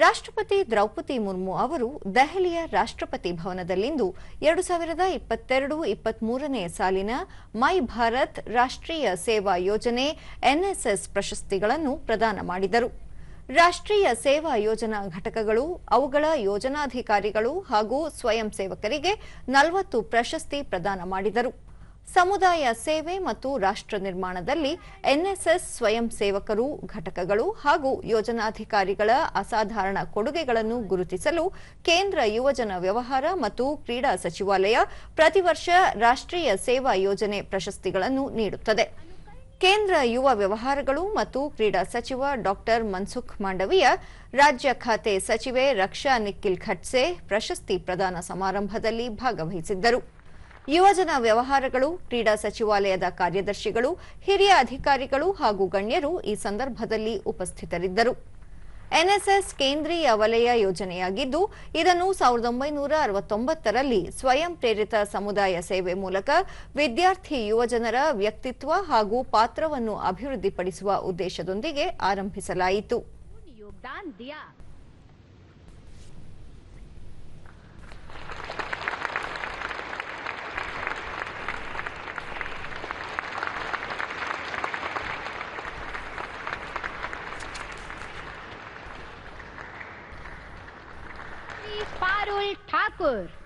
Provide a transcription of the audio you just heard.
ರಾಷ್ಟ್ರಪತಿ ದ್ರೌಪದಿ ಮುರ್ಮು ಅವರು ದೆಹಲಿಯ ರಾಷ್ಟ್ರಪತಿ ಭವನದಲ್ಲಿಂದು ಎರಡು ಸಾವಿರದ ಇಪ್ಪತ್ತೆರಡು ಇಪ್ಪತ್ಮೂರನೇ ಸಾಲಿನ ಮೈ ಭಾರತ್ ರಾಷ್ಟ್ರೀಯ ಸೇವಾ ಯೋಜನೆ ಎನ್ಎಸ್ಎಸ್ ಪ್ರಶಸ್ತಿಗಳನ್ನು ಪ್ರದಾನ ಮಾಡಿದರು. ರಾಷ್ಟ್ರೀಯ ಸೇವಾ ಯೋಜನಾ ಘಟಕಗಳು, ಅವುಗಳ ಯೋಜನಾಧಿಕಾರಿಗಳು ಹಾಗೂ ಸ್ವಯಂ ಸೇವಕರಿಗೆ ನಲವತ್ತು ಪ್ರಶಸ್ತಿ ಪ್ರದಾನ ಮಾಡಿದರು. ಸಮುದಾಯ ಸೇವೆ ಮತ್ತು ರಾಷ್ಟ್ರ ನಿರ್ಮಾಣದಲ್ಲಿ ಎನ್ಎಸ್ಎಸ್ ಸ್ವಯಂ ಸೇವಕರು, ಘಟಕಗಳು ಹಾಗೂ ಯೋಜನಾಧಿಕಾರಿಗಳ ಅಸಾಧಾರಣ ಕೊಡುಗೆಗಳನ್ನು ಗುರುತಿಸಲು ಕೇಂದ್ರ ಯುವಜನ ವ್ಯವಹಾರ ಮತ್ತು ಕ್ರೀಡಾ ಸಚಿವಾಲಯ ಪ್ರತಿ ವರ್ಷ ರಾಷ್ಟ್ರೀಯ ಸೇವಾ ಯೋಜನೆ ಪ್ರಶಸ್ತಿಗಳನ್ನು ನೀಡುತ್ತದೆ. ಕೇಂದ್ರ ಯುವ ವ್ಯವಹಾರಗಳು ಮತ್ತು ಕ್ರೀಡಾ ಸಚಿವ ಡಾಕ್ಟರ್ ಮನ್ಸುಖ್ ಮಾಂಡವಿಯ ರಾಜ್ಯ ಖಾತೆ ಸಚಿವೆ ರಕ್ಷಾ ನಿಖಿಲ್ ಖಟ್ಸೆ ಪ್ರಶಸ್ತಿ ಪ್ರದಾನ ಸಮಾರಂಭದಲ್ಲಿ ಭಾಗವಹಿಸಿದ್ದರು. ಯುವಜನ ವ್ಯವಹಾರಗಳು, ಕ್ರೀಡಾ ಸಚಿವಾಲಯದ ಕಾರ್ಯದರ್ಶಿಗಳು, ಹಿರಿಯ ಅಧಿಕಾರಿಗಳು ಹಾಗೂ ಗಣ್ಯರು ಈ ಸಂದರ್ಭದಲ್ಲಿ ಉಪಸ್ಥಿತರಿದ್ದರು. ಎನ್ಎಸ್ಎಸ್ ಕೇಂದ್ರೀಯ ವಲಯ ಯೋಜನೆಯಾಗಿದ್ದು, ಇದನ್ನು ಸಾವಿರದ ಒಂಬೈನೂರ ಅರವತ್ತೊಂಬತ್ತರಲ್ಲಿ ಸ್ವಯಂ ಪ್ರೇರಿತ ಸಮುದಾಯ ಸೇವೆ ಮೂಲಕ ವಿದ್ಯಾರ್ಥಿ ಯುವಜನರ ವ್ಯಕ್ತಿತ್ವ ಹಾಗೂ ಪಾತ್ರವನ್ನು ಅಭಿವೃದ್ಧಿಪಡಿಸುವ ಉದ್ದೇಶದೊಂದಿಗೆ ಆರಂಭಿಸಲಾಯಿತು. पारुल ठाकुर।